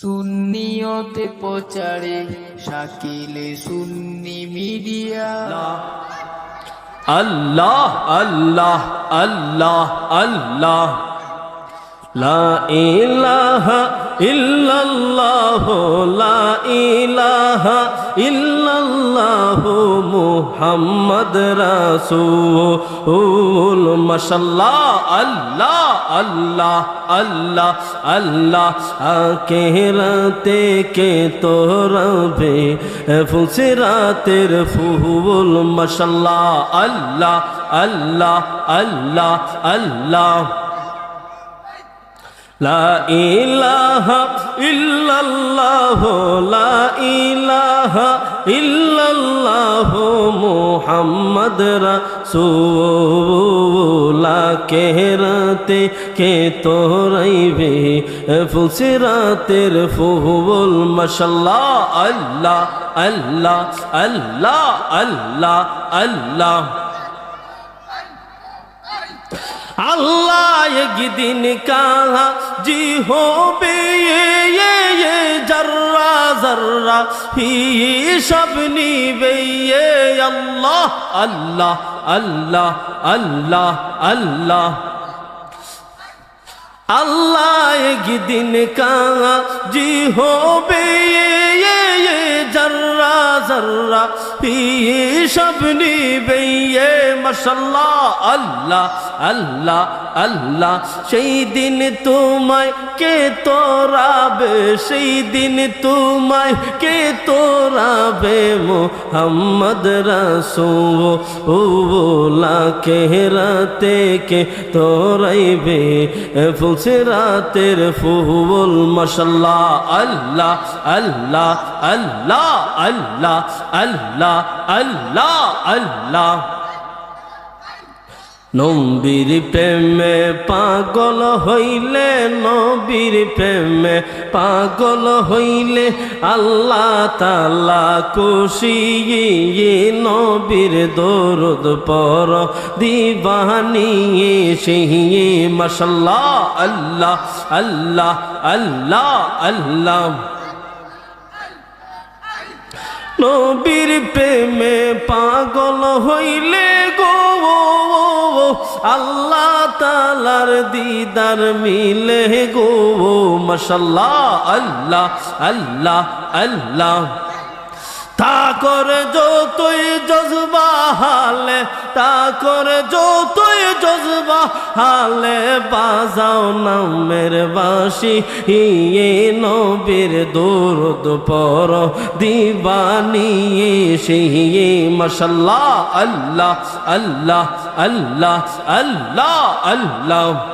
সুন্নিয়তে প্রচারে শাকিলে সুন্নি মিডিয়া। আল্লাহ আল্লাহ আল্লাহ আল্লাহ। লা ইলাহা ইল্লাল্লাহ, লা ইলাহা ইল্লাল্লাহ। মুহাম্মদ রাসূল। মাশাআল্লাহ, আল্লাহ আল্লাহ আল্লাহ আল্লাহ। আকেরাতে কে তোরবে ফুসরাতের ফুল, মাশাআল্লাহ, আল্লাহ আল্লাহ আল্লাহ আল্লাহ। লা ইলাহা ইল্লাল্লাহ, লা ইলাহা ইল্লাল্লাহ। মোহাম্মদ রসুলা কেহরাতে কে তো রইবে? ফুসিরাতের ফুবুল মশাল্লা আল্লাহ আল্লাহ আল্লাহ আল্লাহ আল্লাহ। আল্লাহ, একদিন কাহা জি হবে যার জর্রা হিসাব নিবে ইয়ে আল্লাহ আল্লাহ আল্লাহ আল্লাহ আল্লাহ। আল্লাহ একদিন কাজি হবে ইয়ে, ইয়ে জর্রা জর্রা হিসাব নিবে মশাল্লাহ, আল্লাহ আল্লাহ আল্লাহ, সেই দিন তোমায় কে তোরাবে? সেই দিন তোমায় কে তোরাবে? মোহাম্মদ রাসূলা কে রাতে কে তোরাইবে? ফুসরাতের ফুল, মাশাল্লাহ, আল্লাহ আল্লাহ আল্লাহ আল্লাহ আল্লাহ আল্লাহ আল্লাহ। নবীর প্রেমে পাগল হইলে নবীর প্রেমে পাগল হইলে আল্লাহ তালা খুশি নবীর দরদ পর দিবানি সেই মশাল্লাহ, আল্লাহ আল্লাহ আল্লাহ আল্লাহ। নবীর প্রেমে পাগল হইলে আল্লাহ তালার দিদার মিলে গো মশাল্লাহ আল্লাহ আল্লাহ আল্লাহ। তা করে যতই জজবা হালে, তা করে যতই জজবা, হালে বাজাও নামের বাসি ইয়ে নবীর দৌরদ পর দিবানি সেই মশাল্লাহ, আল্লাহ আল্লাহ আল্লাহ আল্লাহ আল্লাহ।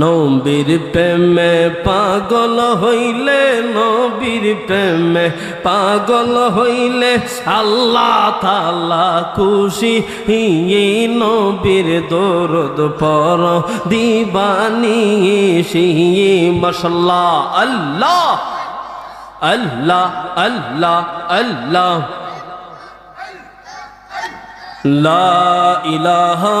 নবীর প্রেমে পাগল হইলে নবীর প্রেমে পাগল হইলে আল্লাহ তালা খুশি হিয়ে নবীর দরদ পর দিবানি সিয়ে, মশাল্লাহ, আল্লাহ আল্লাহ আল্লাহ আল্লাহ। লা ইলাহা